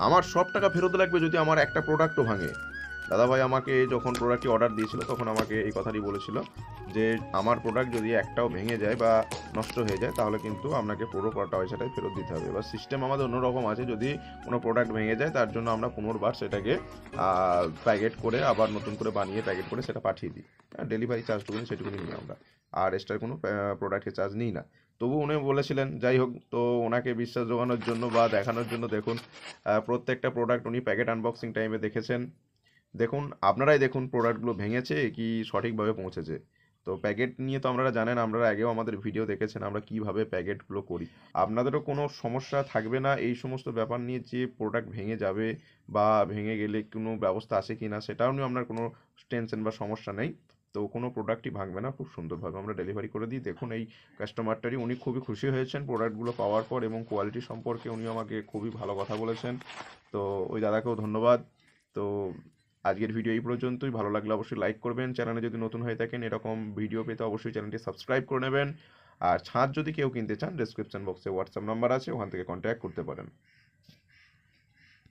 আমার সব টাকা ফেরত লাগবে যদি আমার একটা প্রোডাক্টও ভাঙে। দাদাভাই আমাকে যখন প্রোডাক্টটি অর্ডার দিয়েছিল, তখন আমাকে এই কথাটি বলেছিল। যে আমার প্রোডাক্ট যদি একটাও ভেঙে যায় বা নষ্ট হয়ে যায়, তাহলে কিন্তু আপনাকে পুরো পয়সাটাই ফেরত দিতে হবে। এবার সিস্টেম আমাদের অন্যরকম আছে, যদি কোনো প্রোডাক্ট ভেঙে যায়, তার জন্য আমরা পুনর্বার সেটাকে প্যাকেট করে আবার নতুন করে বানিয়ে প্যাকেট করে সেটা পাঠিয়ে দিই। ডেলিভারি চার্জটুকুনি সেটুকুনি নিই আমরা। আর এক্সট্রা কোনো প্রোডাক্টের চার্জ নিই না। তবু উনি বলেছিলেন, যাই হোক, তো ওনাকে বিশ্বাস জোগানোর জন্য বা দেখানোর জন্য দেখুন প্রত্যেকটা প্রোডাক্ট উনি প্যাকেট আনবক্সিং টাইমে দেখেছেন। দেখুন, আপনারাই দেখুন প্রোডাক্টগুলো ভেঙেছে, কি সঠিকভাবে পৌঁছেছে। তো প্যাকেট নিয়ে তো আপনারা জানেন, আপনারা আগেও আমাদের ভিডিও দেখেছেন আমরা কীভাবে প্যাকেটগুলো করি। আপনাদেরও কোনো সমস্যা থাকবে না এই সমস্ত ব্যাপার নিয়ে যে প্রোডাক্ট ভেঙে যাবে বা ভেঙে গেলে কোনো ব্যবস্থা আছে কি না সেটাও নিয়ে আপনার কোনো টেনশন বা সমস্যা নেই। তো কোনো প্রোডাক্টই ভাঙবে না, খুব সুন্দরভাবে আমরা ডেলিভারি করে দিই। দেখুন এই কাস্টমারটারই উনি খুবই খুশি হয়েছেন প্রোডাক্টগুলো পাওয়ার পর এবং কোয়ালিটি সম্পর্কে উনি আমাকে খুবই ভালো কথা বলেছেন। তো ওই দাদাকেও ধন্যবাদ। তো আজকের ভিডিও এই পর্যন্তই। ভালো লাগলে অবশ্যই লাইক করবেন। চ্যানেলে যদি নতুন হয়ে থাকেন, এরকম ভিডিও পেতে অবশ্যই চ্যানেলটি সাবস্ক্রাইব করে নেবেন। আর ছাদ যদি কেউ কিনতে চান ডেসক্রিপশন বক্সে হোয়াটসঅ্যাপ নাম্বার আছে, ওখান থেকে কন্ট্যাক্ট করতে পারেন।